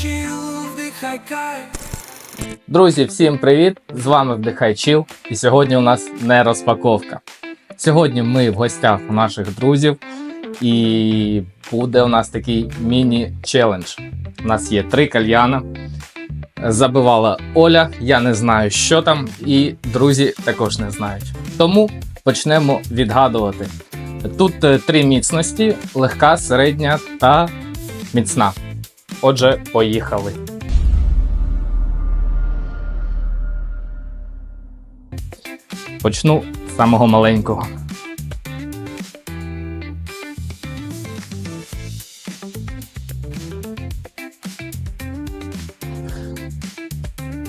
chill, вдихай кайф. Друзі, всім привіт! З вами Вдихай Чіл, і сьогодні у нас не розпаковка. Сьогодні ми в гостях у наших друзів, і буде у нас такий міні-челендж. У нас є три кальяна. Забивала Оля, я не знаю, що там, і друзі також не знають. Тому почнемо відгадувати. Тут е, три міцності: легка, середня та міцна. Отже, поїхали. Почну з самого маленького.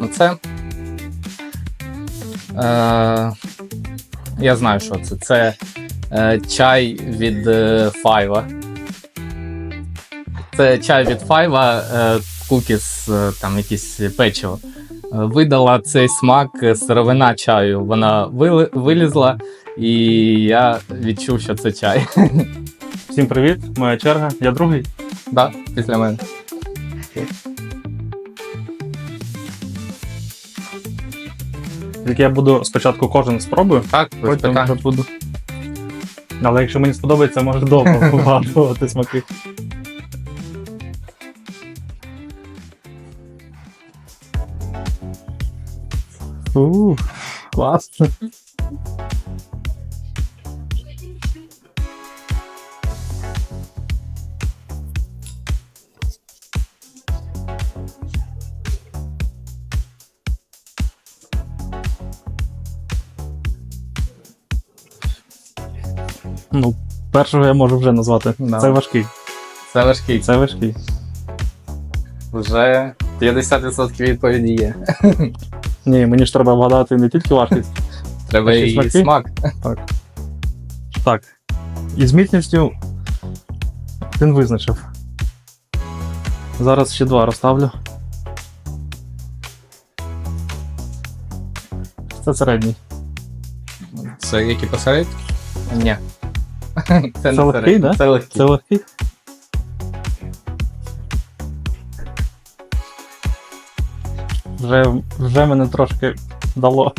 Ну, це. Е, я знаю, що це. Це е, чай від е, Файва. Це чай від Файва, е, кукіс, е, там якісь печиво. Е, Видала цей смак сировина чаю. Вона вилізла, і я відчув, що це чай. Всім привіт, моя черга. Я другий. да, після мене. Тільки я буду спочатку кожен спробую, Так, потім вже буду. Але якщо мені сподобається, може довго вгадувати смаки. Ух, класно. Ну, першого я можу вже назвати. Да. Це важкий. Це важкий. Це важкий. Вже 50% відповіді є. Ні, мені ж треба вгадати не тільки важкість. Треба А ще і смаки? смак. Так. І з міцністю він визначив. Зараз ще два розставлю. Це середній. Це які посередні? Ні. Це, не легкий, середній, да? Це легкий. Це легкий. Вже, вже мене трошки дало.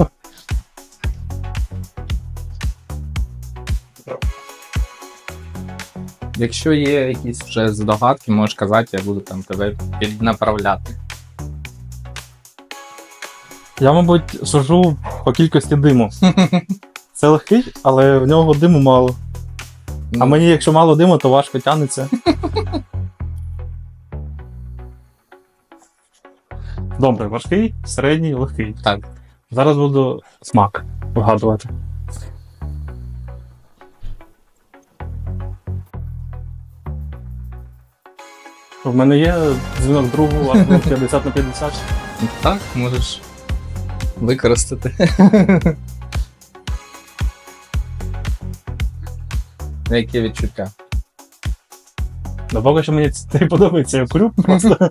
Якщо є якісь вже здогадки, можеш казати, я буду там тебе піднаправляти. Я, мабуть, сужу по кількості диму. Це легкий, але в нього диму мало. А Ну, мені, якщо мало диму, то важко тягнеться. Добре, важкий, середній, легкий. Так. Зараз буду смак вгадувати. В мене є дзвінок другу, а 50 на 50. Так, можеш використати. Які відчуття? Да поки що мені це подобається, я курю просто.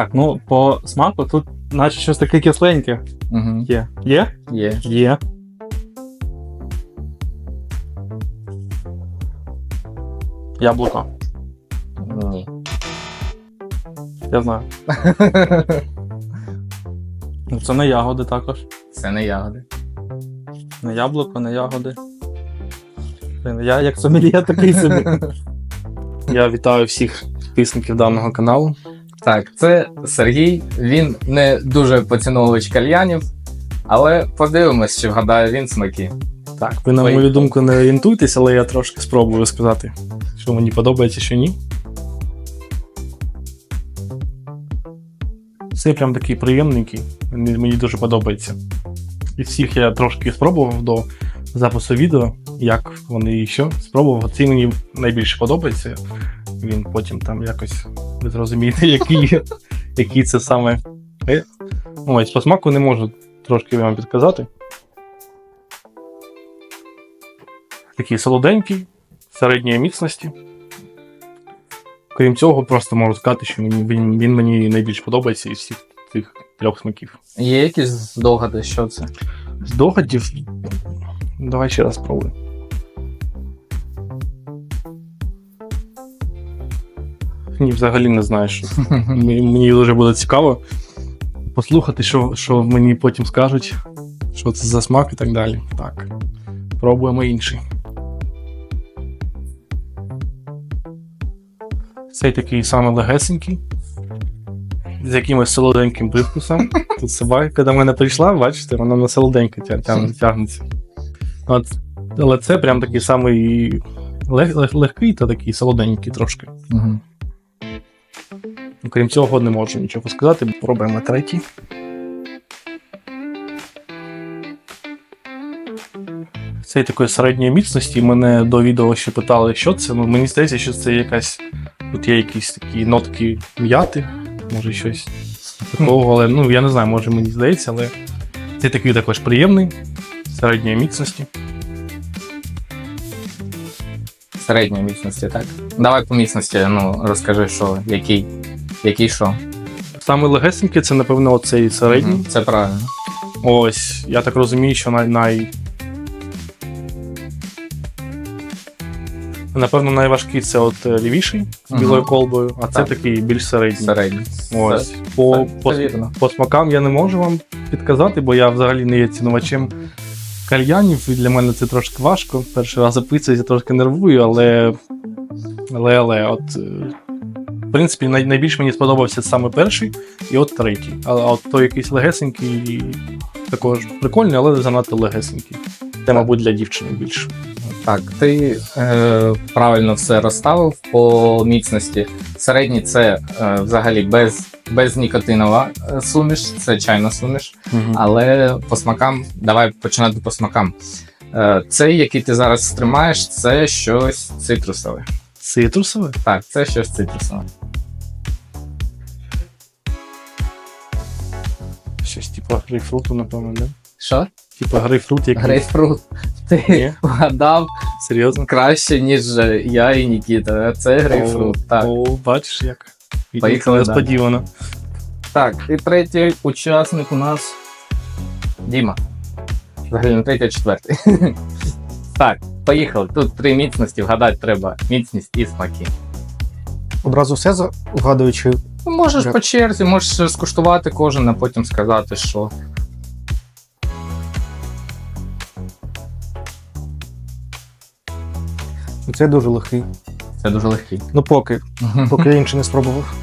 Так, ну по смаку тут наче щось таке кисленьке Угу. є. Є? Є. Є. Яблуко. Ні. Я знаю. Ну, це не ягоди також. Це не ягоди. Не яблуко, не ягоди. Блін, я як сомельє такий собі. Я вітаю всіх підписників даного каналу. Так, це Сергій. Він не дуже поціновувач кальянів, але подивимось, чи вгадає він смаки. Так, ви на Ой. мою думку не орієнтуйтесь, але я трошки спробую сказати, що мені подобається, що ні. Це прям такий приємненький, мені, мені дуже подобається. І всіх я трошки спробував до запису відео, як вони і що. Спробував. Цей мені найбільше подобається. Він потім там якось ви зрозумієте, який, який це саме. Ось, по смаку не можу трошки вам підказати. такий солоденький, середньої міцності. Крім цього, просто можу сказати, що мені, він, він мені найбільш подобається із всіх цих трьох смаків. Є якісь здогади, що це? З догадів. Давай ще раз спробуй. Смакні, взагалі не знаю, що. Мені мені дуже буде цікаво послухати, що, що мені потім скажуть, що це за смак і так далі. Так. Пробуємо інший. Цей такий самий легесенький. З якимось солоденьким привкусом. Тут собака до мене прийшла, бачите, вона на солоденьке тя- тя- тягнеться. От, але це прям такий самий лег- лег- легкий та такий солоденький трошки. Угу. Крім цього, не можу нічого сказати. Пробуємо третій. Цей такої середньої міцності. Мене до відео ще питали, що це. Ну, мені здається, що це якась. Тут є якісь такі нотки м'яти, може щось такого, але ну я не знаю, може мені здається, але цей такий також приємний, середньої міцності. Середньої міцності, так? Давай по міцності, ну розкажи, що, який, який що. Саме легесенький це, напевно, оцей середній. Мгм, Це правильно. Ось, я так розумію, що най. най... Напевно, найважкий це от е, лівіший з Мгм. білою колбою, а це Так. такий більш середній. Середній. Ось. По, це- по, це вірно. по смакам я не можу вам підказати, бо я взагалі не є цінувачем кальянів, і для мене це трошки важко. Перший раз записуюся, трошки нервую, але. Але, але, от. е, В принципі, най, найбільше мені сподобався саме перший і от третій. А, а от той якийсь легесенький, також прикольний, але занадто легесенький. Це, мабуть, для дівчини більше. Так, ти е, правильно все розставив по міцності. Середній це е, взагалі без, безнікотинова е, суміш, це чайна суміш. Але по смакам, давай починати по смакам. Е, цей, який ти зараз тримаєш, це щось цитрусове. Цитрусове? Так, це щось цитрусове. Щось типу грейпфруту, напевно, да? Що? Типу грейпфрут якийсь. Грейпфрут. Ти вгадав Серйозно? краще, ніж я і Нікіта. Це грейпфрут. О, Так. О, бачиш як. Поїхали несподівано. Так, і третій учасник у нас Діма. Взагалі не третій, а четвертий. так, поїхали. Тут три міцності, вгадати треба міцність і смаки. Одразу все згадуючи. Ну, можеш Як? по черзі, можеш скуштувати кожен, а потім сказати, що. Це дуже легкий. Це дуже легкий. Ну поки, поки я інший не спробував.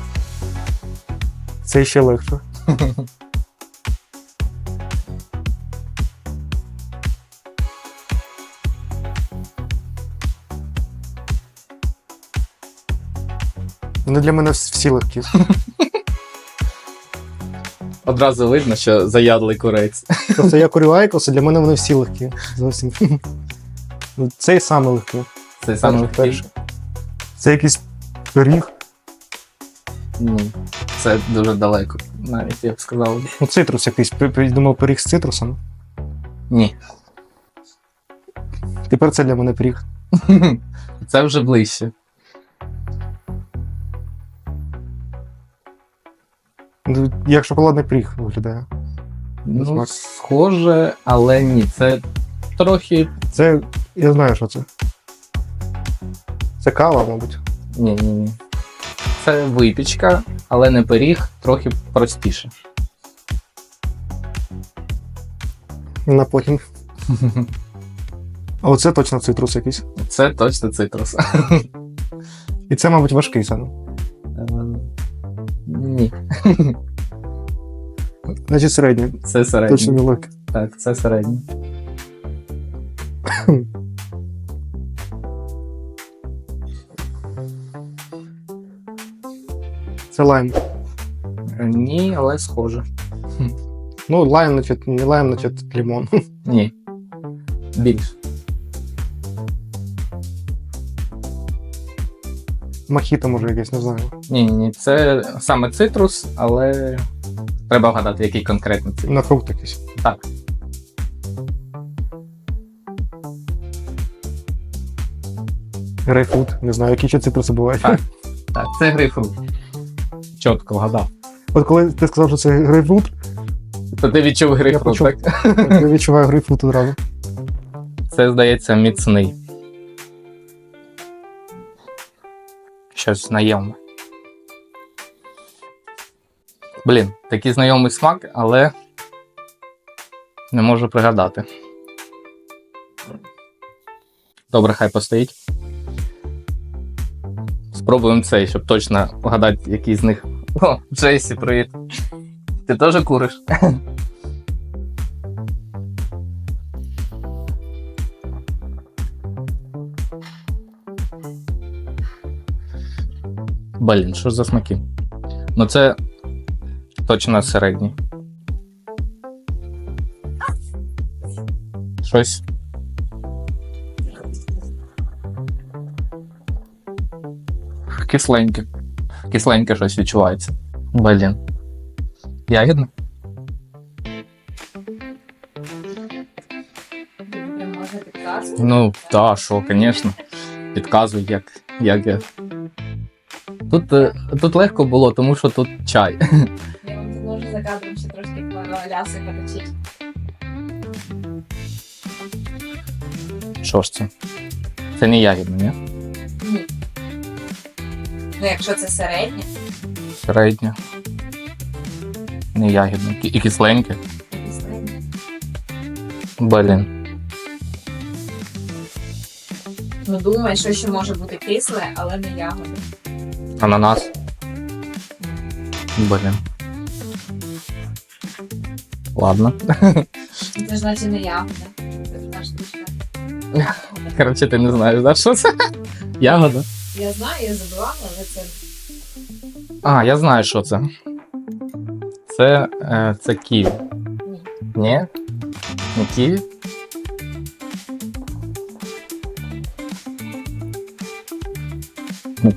Це ще легше. Вони для мене всі легкі. Одразу видно, що заядлий курець. Просто я курю айкос, і для мене вони всі легкі. Зовсім. Ну, Цей саме легкий. Це саме легкий. перший. Це якийсь пиріг. Ні. Це дуже далеко, навіть я б сказав. Ну, цитрус якийсь. Думав, пиріг з цитрусом. Ні. Тепер це для мене пиріг. Це вже ближче. Як шоколадний пиріг виглядає. Ну, Смак. схоже, але ні. Це трохи. Це. Я знаю, що це. Це кава, мабуть. Ні, ні, ні. Це випічка, але не пиріг, трохи простіше. На потім. А оце точно цитрус якийсь. Це точно цитрус. І це, мабуть, важкий саме. Е, Ні, Значить, середній. це Точно не легкий. Так, це середній. Це лайм. Е, Ні, але схоже. Ну, лайм, значить, не лайм, значить, лимон. Ні. Більш. Мохіто, може, якесь, не знаю. Ні, ні, ні. Це саме цитрус, але треба вгадати, який конкретно цитрус. На фрукт якийсь. Так. Грейпфрут. Не знаю, які ще цитруси бувають. Так. Так, це грейпфрут. Чітко вгадав. От коли ти сказав, що це грейпфрут, То ти відчув грейпфрут, почув. так? я відчуваю грейпфрут одразу. Це, здається, міцний. Щось знайоме. Блін, такий знайомий смак, але не можу пригадати. Добре, хай постоїть. Спробуємо цей, щоб точно вгадати, який з них. О, Джейсі, привіт. Ти теж куриш? Блін, що за смаки? Ну це точно середній. Щось. Кисленьке. Кисленьке щось відчувається. Блін. Підказувати? Ну, так, що, звісно. Підказуй, як, як я. Тут, е, тут легко було, тому що тут чай. за кадром ще трошки ляси поточити. Що ж це? Це не ягідне, ні? Ні. Ну, якщо це середнє, Середнє. Не ягідне. Кі- І кисленьке. то середнє. Блін. Ну, думаю, що ще може бути кисле, але не ягоди. Ананас. Блін. Ладно. Це ж значить не ягода. Це ж штучка. Коротше, ти не знаєш, да, що це? Ягода. Я знаю, я забувала, але це А, я знаю, що це. Це, е, це ківі. ні. Ні? Не ківі?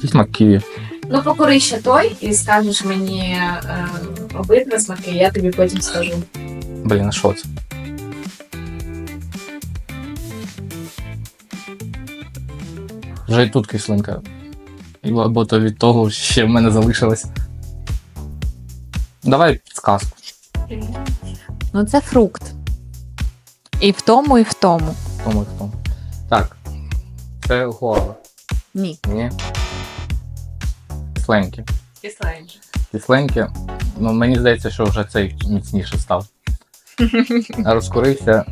Смак ківі? Ну, покори ще той і скажеш мені е, обидва смаки, я тобі потім скажу. Блін, що це? Вже і тут кислинка. І Або то від того ще в мене залишилось. Давай підсказку. Ну, це фрукт. І в тому, і в тому. В Тому і в тому. Так. Це гуава. Ні. Ні. Кисленьке. Кисленьке. Кисленьке. Ну, мені здається, що вже цей міцніше став. Розкурився.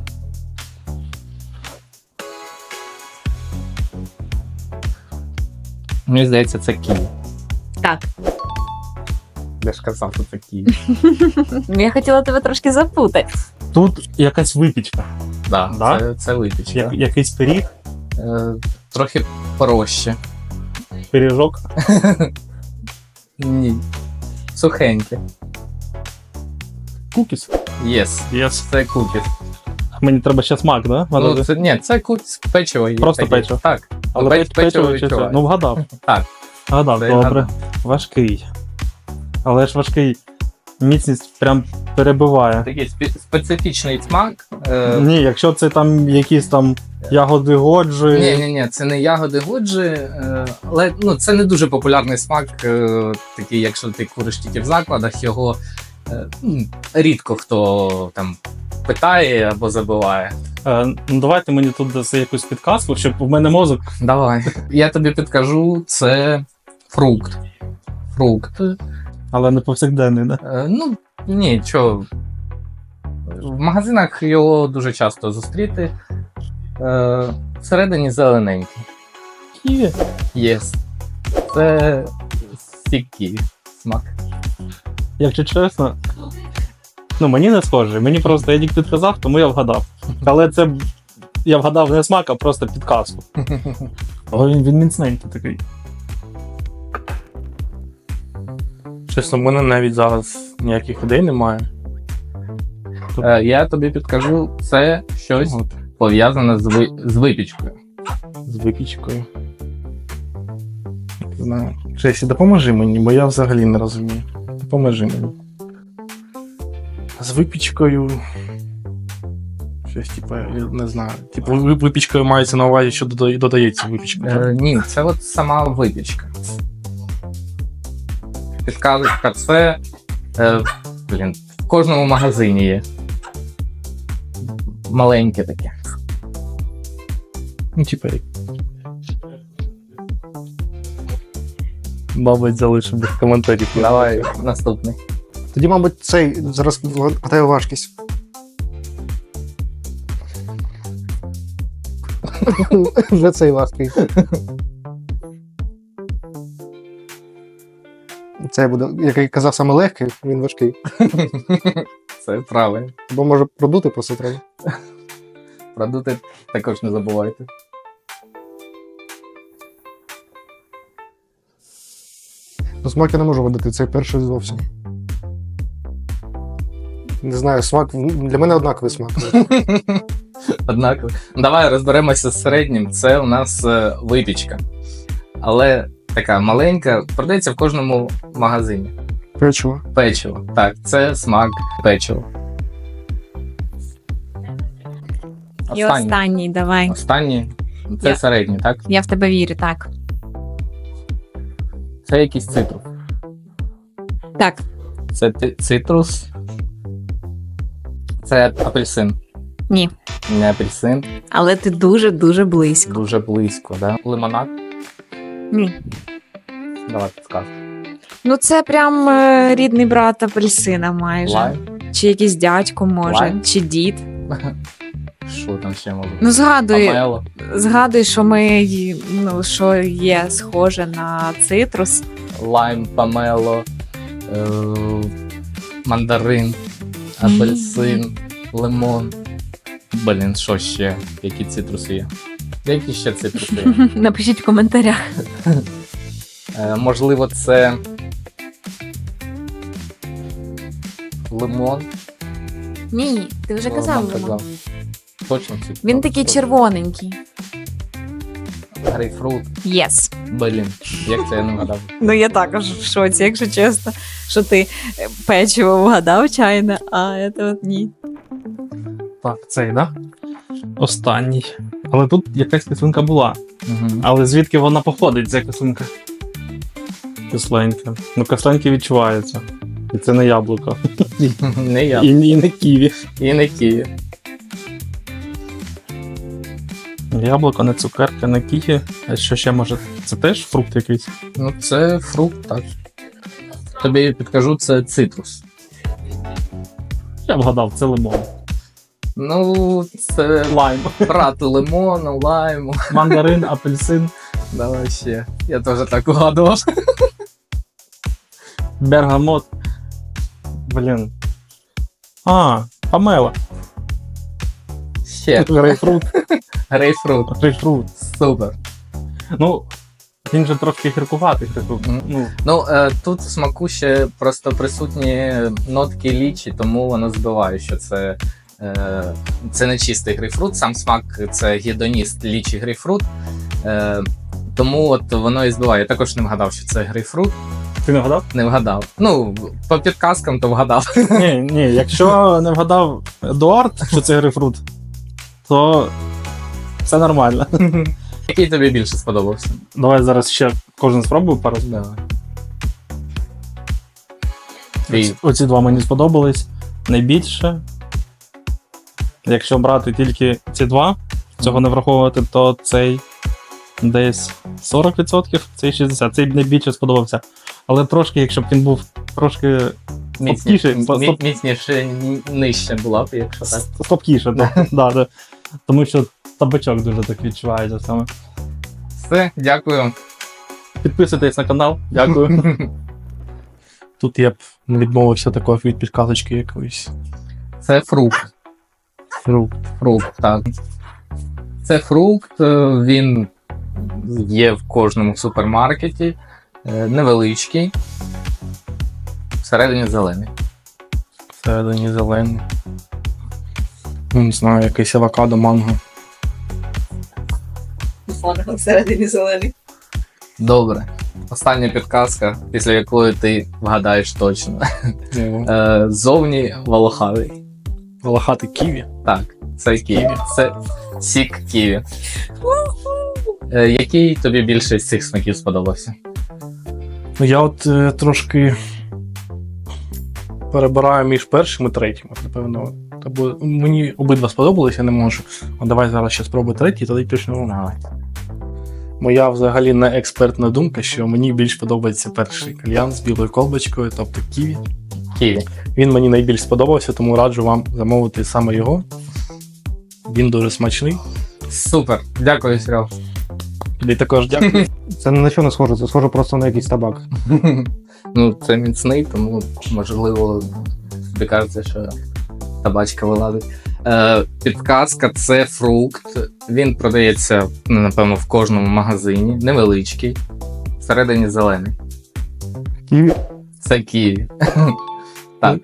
Мені здається, це ківі. Так. Я ж казав, що це ківі. Я хотіла тебе трошки запутати. Тут якась випічка, Да, Да? Це, це випічка. як, якийсь пиріг, Е, трохи проще. пиріжок. Ні. Сухеньке. Кукіс. Єс. Єс. Це кукіс. Мені треба ще смак, да? Ну, це, ні, це кукіс печиво. Просто таке. печиво. Так. Але печ- печ, печиво чи це? Ну, вгадав. Так. Вгадав, Це добре. вгадав. Важкий. Але ж важкий. Міцність прям перебиває. Такий спе- специфічний смак. Е, Ні, якщо це там якісь там ягоди годжі. Ні, ні, ні, це не ягоди годжі, е, але ну, це не дуже популярний смак, е, такий, якщо ти куриш тільки в закладах, його рідко хто там питає або забиває. Е, ну давайте мені тут даси якусь підказку, щоб у мене мозок. Давай. Я тобі підкажу, це фрукт. Фрукт. Але не повсякденний, да? Е, Ну, ні, чого. В магазинах його дуже часто зустріти. Е, Всередині зелененький. Ківі. Єс. Це сікі смак. Якщо чесно. Ну, мені не схоже. Мені просто Едік підказав, тому я вгадав. Але це я вгадав не смак, а просто підказку. Але він, він міцненький такий. Чесно, в мене навіть зараз ніяких ідей немає. Е, Я тобі підкажу, це щось От, пов'язане з, ви... з випічкою. з випічкою. Не знаю. Джесі, допоможи мені, бо я взагалі не розумію. Допоможи мені. З випічкою. Щось, типу, я не знаю. Типу, ви- випічкою мається на увазі, що дода- додається в випічку. так? Е, ні, це от сама випічка. Підказочка, це. Е, блін, в кожному магазині є. Маленьке таке. Ну, типу, як. Мабуть, залишимо без коментарів. Давай наступний. Тоді, мабуть, цей зараз гадаю важкість. Вже цей важкий. Це буде, як я казав, саме легкий, він важкий. Це правильно. Бо може продути просто треба. Продути також не забувайте. Ну, смак я не можу видати, це перший зовсім. Не знаю, смак для мене однаковий смак. Однаково. Давай розберемося з середнім. Це у нас е, випічка. Але така маленька, продається в кожному магазині. Печиво. Печиво. Так, це смак печива. І останній, давай. Останній. Це Я- середній, так? Я в тебе вірю, так. Це якийсь цитрус. Так, Це ти- цитрус. Це апельсин. ні. Не апельсин. Але ти дуже-дуже близько. Дуже близько, да? Лимонад. Ні. Давай підказку. Ну, це прям е, рідний брат апельсина майже. Лайм. Чи якийсь дядько може, Лайм? чи дід. Що там ще може? бути? Ну, згадуй, згадуй, що ми ї- ну, що є схоже на цитрус. Лайм, помело, е- мандарин, апельсин, лимон. Блін, що ще? Які цитруси є? Які ще цитруси є? Напишіть в коментарях. Е, можливо, це лимон. Ні, ти вже казав. Лимон. Точно цитрус. Він такий червоненький. Грейпфрут. Єс. Блін, як це я не вгадав. Ну я також в шоці, якщо чесно, що ти печиво вгадав чайне, а це от ні. Так, цей, да? Останній. Але тут якась кислинка була. Угу. Але звідки вона походить, ця кислинка? Кисленька. Ну, кисленькі відчуваються. І це не яблуко. Не я. І, і не ківі. І не Київ. Яблуко, не цукерка, не ківі. А що ще може? Це теж фрукт якийсь? Ну, це фрукт, так. Тобі підкажу, це цитрус. Я вгадав, це лимон. Ну, це Лайм. брат лимону, лайму. Мандарин, апельсин, Давай ще. Я теж так угадував. бергамот. Блін. А, помела. Ще. Грейпфрут. Грейпфрут. Грейпфрут. Супер. Ну, він же трошки гіркуватий грейпфрут. Ну, Ну, е, тут в смаку ще просто присутні нотки лічі, тому воно збиває, що це, е, це не чистий грейпфрут. Сам смак це гедоніст лічі грейпфрут. Е, тому от воно і збиває. Я також не вгадав, що це грейпфрут. ти не вгадав? Не вгадав. Ну, по підказкам то вгадав. Ні, ні, якщо не вгадав Едуард, що це грейпфрут, то все нормально. Який тобі більше сподобався? Давай зараз ще кожен спробує пару. Давай. Оці, оці два мені сподобались найбільше. Якщо брати тільки ці два, цього не враховувати, то цей десь 40%, цей 60%. Цей найбільше сподобався. Але трошки, якщо б він був трошки Міцніше, міцніше, нижче була б, якщо так. да, да. тому що табачок дуже так відчувається саме. Все, дякую. Підписуйтесь на канал. Дякую. Тут я б не відмовився такої від підказочки якоїсь. Це фрукт. Фрукт. Фрукт, так. Це фрукт, е, він є в кожному супермаркеті, е, невеличкий, всередині зелений. Всередині зелений. Ну, не знаю, якийсь авокадо, манго. Всередині зелений. Добре. Остання підказка, після якої ти вгадаєш точно. Ну, Е, Зовні волохатий. Волохатий ківі. Так, це ківі. Це сік ківі. Е, Який тобі більше з цих смаків сподобався? Ну я от е, трошки перебираю між першим і третім. От, напевно, та бо мені обидва сподобалися, я не можу. От давай зараз ще спробую третій, тоді точно. Давай. Моя взагалі не експертна думка, що мені більш подобається перший кальян з білою колбочкою, тобто ківі. Ківі. Він мені найбільш сподобався, тому раджу вам замовити саме його. Він дуже смачний. Супер. Дякую, Серег. І також дякую. Це ні на що не схоже, це схоже просто на якийсь табак. ну, це міцний, тому можливо, тобі кажеться, що табачка вилазить. Е, підказка це фрукт. Він продається, ну, напевно, в кожному магазині, невеличкий, всередині зелений. Ківі. Це ківі. так.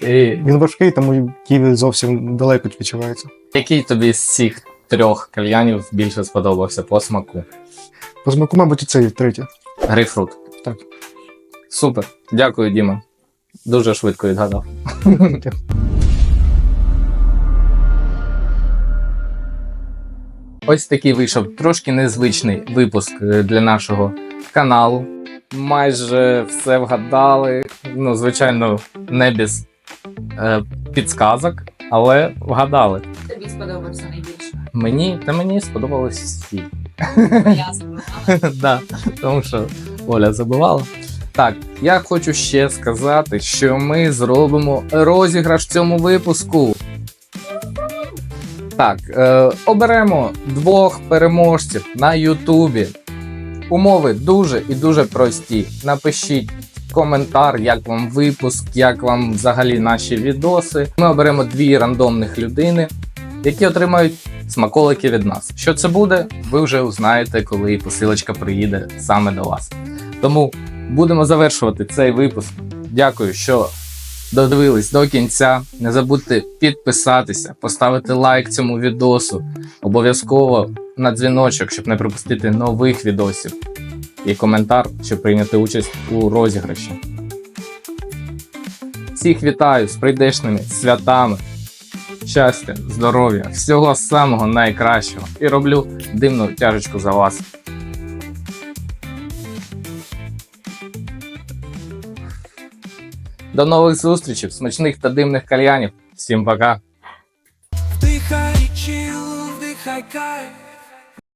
І Він важкий, тому ківі зовсім далеко відчувається. який тобі з цих трьох кальянів більше сподобався по смаку? По смаку, мабуть, і цей третій. Грейпфрут. Так. Супер. Дякую, Діма. Дуже швидко відгадав. Ось такий вийшов трошки незвичний випуск е, для нашого каналу. Майже все вгадали. Ну, звичайно, не без е, підсказок, але вгадали. Тобі сподобався найбільше. Мені та мені сподобались всі. Я тому що Оля забивала. Так, я хочу ще сказати, що ми зробимо розіграш в цьому випуску. Так, е, оберемо двох переможців на Ютубі. Умови дуже і дуже прості. Напишіть коментар, як вам випуск, як вам взагалі наші відоси. Ми оберемо дві рандомних людини, які отримають смаколики від нас. Що це буде, ви вже узнаєте, коли посилочка приїде саме до вас. Тому будемо завершувати цей випуск. Дякую, що додивились до кінця. Не забудьте підписатися, поставити лайк цьому відосу. Обов'язково на дзвіночок, щоб не пропустити нових відосів. І коментар, щоб прийняти участь у розіграші. Всіх вітаю з прийдешними святами щастя, здоров'я, всього самого найкращого. І роблю димну тяжечку за вас. До нових зустрічей, смачних та димних кальянів. Всім пока! Вдихай чил, вдихай кайф